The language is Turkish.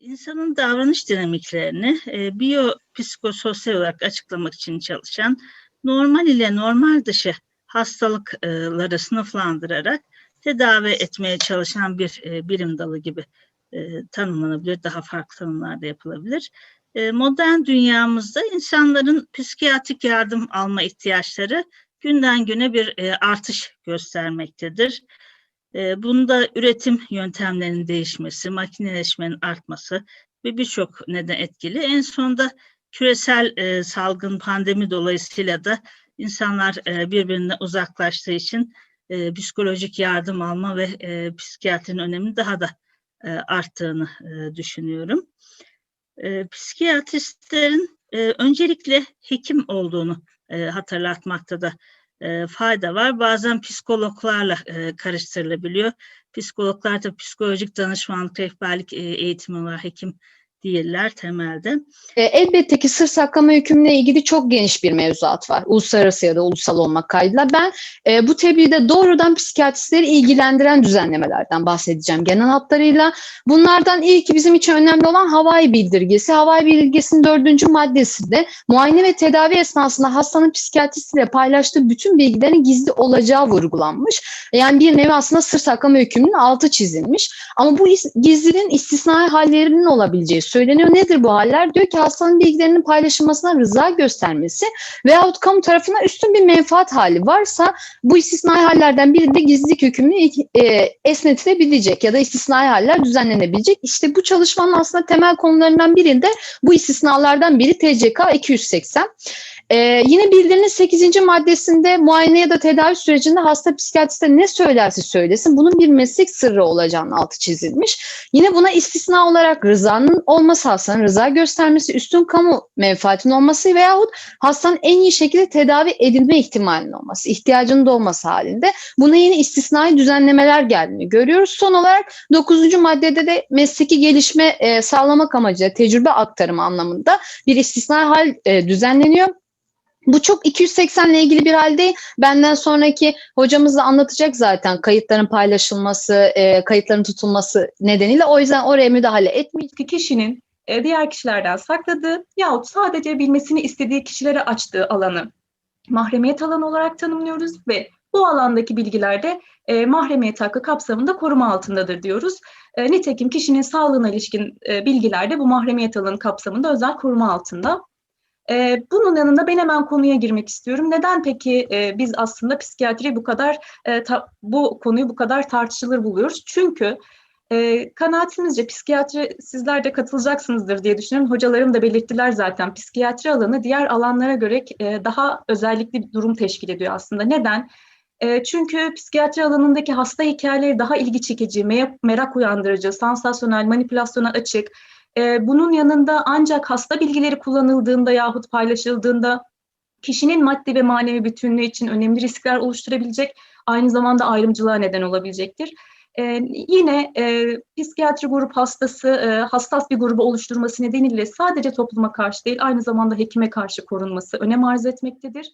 İnsanın davranış dinamiklerini e, biyopsikososyal olarak açıklamak için çalışan normal ile normal dışı hastalıkları sınıflandırarak tedavi etmeye çalışan bir e, bilim dalı gibi e, tanımlanabilir. Daha farklı tanımlar da yapılabilir. E, modern dünyamızda insanların psikiyatrik yardım alma ihtiyaçları günden güne bir e, artış göstermektedir. E, bunda üretim yöntemlerinin değişmesi, makineleşmenin artması ve birçok neden etkili. En sonunda küresel e, salgın pandemi dolayısıyla da insanlar e, birbirine uzaklaştığı için psikolojik yardım alma ve e, psikiyatrinin önemini daha da arttığını düşünüyorum. Psikiyatristlerin e, öncelikle hekim olduğunu e, hatırlatmakta da e, fayda var. Bazen psikologlarla e, karıştırılabiliyor. Psikologlar da psikolojik danışmanlık, rehberlik e, eğitimi var, hekim değiller temelde. E, elbette ki sır saklama hükmüne ilgili çok geniş bir mevzuat var. Uluslararası ya da ulusal olmak kaydıyla. Ben e, bu tebliğde doğrudan psikiyatristleri ilgilendiren düzenlemelerden bahsedeceğim genel hatlarıyla. Bunlardan ilki bizim için önemli olan Hawaii bildirgesi. Hawaii bildirgesinin dördüncü maddesinde muayene ve tedavi esnasında hastanın psikiyatristiyle paylaştığı bütün bilgilerin gizli olacağı vurgulanmış. Yani bir nevi aslında sır saklama hükmünün altı çizilmiş. Ama bu gizliliğin istisnai hallerinin olabileceği söyleniyor. Nedir bu haller? Diyor ki hastanın bilgilerinin paylaşılmasına rıza göstermesi veyahut kamu tarafından üstün bir menfaat hali varsa bu istisnai hallerden biri de gizlilik hükmünü e, esnetilebilecek ya da istisnai haller düzenlenebilecek. İşte bu çalışmanın aslında temel konularından birinde bu istisnalardan biri TCK 280. Ee, yine bildirinin 8. maddesinde muayene ya da tedavi sürecinde hasta psikiyatriste ne söylerse söylesin bunun bir meslek sırrı olacağının altı çizilmiş. Yine buna istisna olarak rızanın olması, hastanın rıza göstermesi, üstün kamu menfaatinin olması veyahut hastanın en iyi şekilde tedavi edilme ihtimalinin olması, ihtiyacının da olması halinde buna yeni istisnai düzenlemeler geldiğini görüyoruz. Son olarak 9. maddede de mesleki gelişme e, sağlamak amacıyla tecrübe aktarımı anlamında bir istisnai hal e, düzenleniyor. Bu çok 280 ile ilgili bir hal değil. Benden sonraki hocamız da anlatacak zaten kayıtların paylaşılması, e, kayıtların tutulması nedeniyle. O yüzden oraya müdahale etmeyeceğim. ki kişinin e, diğer kişilerden sakladığı yahut sadece bilmesini istediği kişilere açtığı alanı mahremiyet alanı olarak tanımlıyoruz ve bu alandaki bilgiler de e, mahremiyet hakkı kapsamında koruma altındadır diyoruz. E, nitekim kişinin sağlığına ilişkin e, bilgiler de bu mahremiyet alanı kapsamında özel koruma altında. E, bunun yanında ben hemen konuya girmek istiyorum. Neden peki e, biz aslında psikiyatri bu kadar e, ta, bu konuyu bu kadar tartışılır buluyoruz? Çünkü e, kanaatimizce psikiyatri sizler de katılacaksınızdır diye düşünüyorum. Hocalarım da belirttiler zaten. Psikiyatri alanı diğer alanlara göre e, daha özellikli bir durum teşkil ediyor aslında. Neden? E, çünkü psikiyatri alanındaki hasta hikayeleri daha ilgi çekici, merak uyandırıcı, sansasyonel, manipülasyona açık. E, bunun yanında ancak hasta bilgileri kullanıldığında yahut paylaşıldığında kişinin maddi ve manevi bütünlüğü için önemli riskler oluşturabilecek, aynı zamanda ayrımcılığa neden olabilecektir. Ee, yine e, psikiyatri grup hastası e, hassas bir grubu oluşturması nedeniyle sadece topluma karşı değil aynı zamanda hekime karşı korunması önem arz etmektedir.